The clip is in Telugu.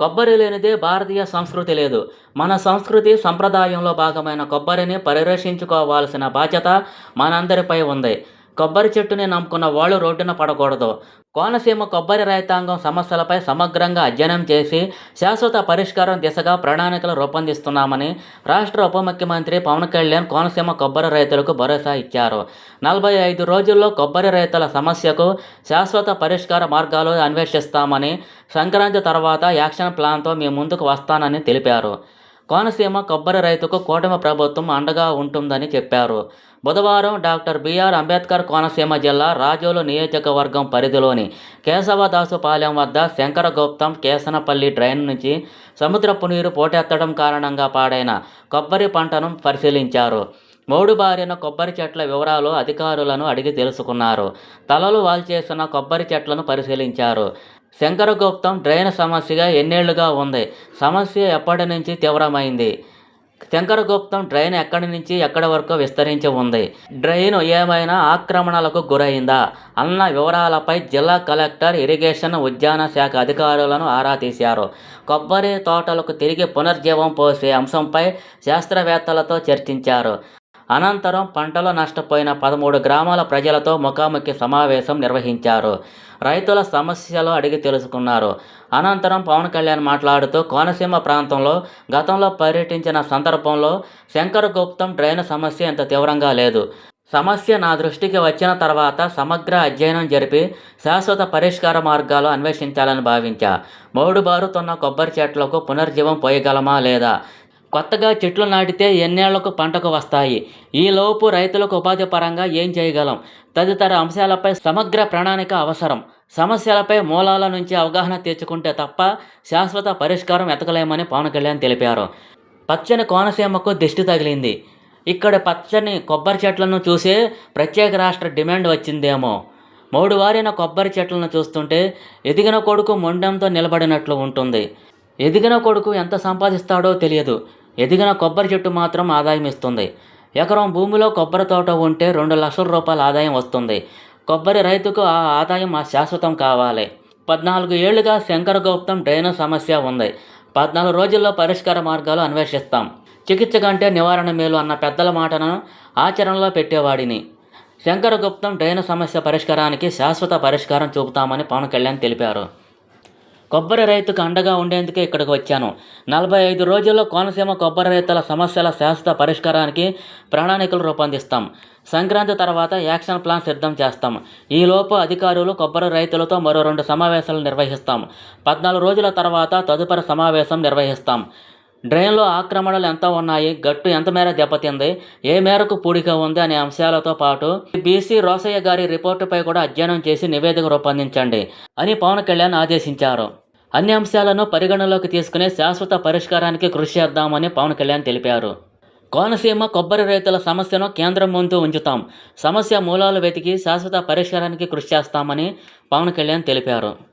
కొబ్బరి లేనిదే భారతీయ సంస్కృతి లేదు. మన సంస్కృతి సంప్రదాయంలో భాగమైన కొబ్బరిని పరిరక్షించుకోవాల్సిన బాధ్యత మనందరిపై ఉంది. కొబ్బరి చెట్టుని నమ్ముకున్న వాళ్ళు రోడ్డున పడకూడదు. కోనసీమ కొబ్బరి రైతాంగం సమస్యలపై సమగ్రంగా అధ్యయనం చేసి శాశ్వత పరిష్కారం దిశగా ప్రణాళికలు రూపొందిస్తున్నామని రాష్ట్ర ఉప ముఖ్యమంత్రి పవన్ కళ్యాణ్ కోనసీమ కొబ్బరి రైతులకు భరోసా ఇచ్చారు. నలభై ఐదు రోజుల్లో కొబ్బరి రైతుల సమస్యకు శాశ్వత పరిష్కార మార్గాలు అన్వేషిస్తామని సంక్రాంతి తర్వాత యాక్షన్ ప్లాన్తో మీ ముందుకు వస్తానని తెలిపారు. కోనసీమ కొబ్బరి రైతుకు కూటమి ప్రభుత్వం అండగా ఉంటుందని చెప్పారు. బుధవారం డాక్టర్ బిఆర్ అంబేద్కర్ కోనసీమ జిల్లా రాజోలు నియోజకవర్గం పరిధిలోని కేశవదాసుపాలెం వద్ద శంకరగుప్తం కేసనపల్లి డ్రైన్ నుంచి సముద్రపు నీరు పోటెత్తడం కారణంగా పాడైన కొబ్బరి పంటను పరిశీలించారు. మౌడు బారిన కొబ్బరి చెట్ల వివరాలు అధికారులను అడిగి తెలుసుకున్నారు. తలలు వాల్చేసిన కొబ్బరి చెట్లను పరిశీలించారు. శంకరగుప్తం డ్రైన్ సమస్యగా ఎన్నేళ్ళుగా ఉంది. సమస్య ఎప్పటి నుంచి తీవ్రమైంది? శంకరగుప్తం డ్రైన్ ఎక్కడి నుంచి ఎక్కడి వరకు విస్తరించి ఉంది? డ్రైన్ ఏమైనా ఆక్రమణలకు గురైందా? అన్న వివరాలపై జిల్లా కలెక్టర్ ఇరిగేషన్ ఉద్యాన శాఖ అధికారులను ఆరా తీశారు. కొబ్బరి తోటలకు తిరిగి పునర్జీవం పోసే అంశంపై శాస్త్రవేత్తలతో చర్చించారు. అనంతరం పంటలు నష్టపోయిన పదమూడు గ్రామాల ప్రజలతో ముఖాముఖి సమావేశం నిర్వహించారు. రైతుల సమస్యలు అడిగి తెలుసుకున్నారు. అనంతరం పవన్ కళ్యాణ్ మాట్లాడుతూ కోనసీమ ప్రాంతంలో గతంలో పర్యటించిన సందర్భంలో శంకరగుప్తం డ్రైన్ సమస్య ఇంత తీవ్రంగా లేదు. సమస్య నా దృష్టికి వచ్చిన తర్వాత సమగ్ర అధ్యయనం జరిపి శాశ్వత పరిష్కార మార్గాలు అన్వేషించాలని భావించా. మౌడు బారుతున్న కొబ్బరి చెట్లకు పునర్జీవం పోయగలమా లేదా? కొత్తగా చెట్లు నాటితే ఎన్నేళ్ళకు పంటకు వస్తాయి. ఈలోపు రైతులకు ఉపాధి పరంగా ఏం చేయగలం? తదితర అంశాలపై సమగ్ర ప్రణాళిక అవసరం. సమస్యలపై మూలాల నుంచి అవగాహన తెచ్చుకుంటే తప్ప శాశ్వత పరిష్కారం ఎతకలేమని పవన్ కళ్యాణ్ తెలిపారు. పచ్చని కోనసీమకు దిష్టి తగిలింది. ఇక్కడ పచ్చని కొబ్బరి చెట్లను చూసే ప్రత్యేక రాష్ట్ర డిమాండ్ వచ్చిందేమో. మూడు వారిన కొబ్బరి చెట్లను చూస్తుంటే ఎదిగిన కొడుకు మొండంతో నిలబడినట్లు ఉంటుంది. ఎదిగిన కొడుకు ఎంత సంపాదిస్తాడో తెలియదు. ఎదిగిన కొబ్బరి చెట్టు మాత్రం ఆదాయం ఇస్తుంది. ఎకరం భూమిలో కొబ్బరి తోట ఉంటే రెండు లక్షల రూపాయల ఆదాయం వస్తుంది. కొబ్బరి రైతుకు ఆ ఆదాయం ఆ శాశ్వతం కావాలి. పద్నాలుగు ఏళ్ళుగా శంకరగుప్తం డ్రైనేజ్ సమస్య ఉంది. పద్నాలుగు రోజుల్లో పరిష్కార మార్గాలు అన్వేషిస్తాం. చికిత్స కంటే నివారణ మేలు అన్న పెద్దల మాటను ఆచరణలో పెట్టేవాడిని. శంకరగుప్తం డ్రైన్ సమస్య పరిష్కారానికి శాశ్వత పరిష్కారం చూపుతామని పవన్ కళ్యాణ్ తెలిపారు. కొబ్బరి రైతుకు అండగా ఉండేందుకే ఇక్కడికి వచ్చాను. నలభై ఐదు రోజుల్లో కోనసీమ కొబ్బరి రైతుల సమస్యల శాశ్వత పరిష్కారానికి ప్రణాళికలు రూపొందిస్తాం. సంక్రాంతి తర్వాత యాక్షన్ ప్లాన్ సిద్ధం చేస్తాం. ఈలోపు అధికారులు కొబ్బరి రైతులతో మరో రెండు సమావేశాలు నిర్వహిస్తాం. పద్నాలుగు రోజుల తర్వాత తదుపరి సమావేశం నిర్వహిస్తాం. డ్రైన్లో ఆక్రమణలు ఎంత ఉన్నాయి? గట్టు ఎంత మేర దెబ్బతింది? ఏ మేరకు పూడిక ఉంది అనే అంశాలతో పాటు బీసీ రోసయ్య గారి రిపోర్టుపై కూడా అధ్యయనం చేసి నివేదిక రూపొందించండి అని పవన్ కళ్యాణ్ ఆదేశించారు. అన్ని అంశాలను పరిగణలోకి తీసుకుని శాశ్వత పరిష్కారానికి కృషి చేద్దామని పవన్ కళ్యాణ్ తెలిపారు. కోనసీమ కొబ్బరి రైతుల సమస్యను కేంద్రం ముందు ఉంచుతాం. సమస్య మూలాలు వెతికి శాశ్వత పరిష్కారానికి కృషి చేస్తామని పవన్ కళ్యాణ్ తెలిపారు.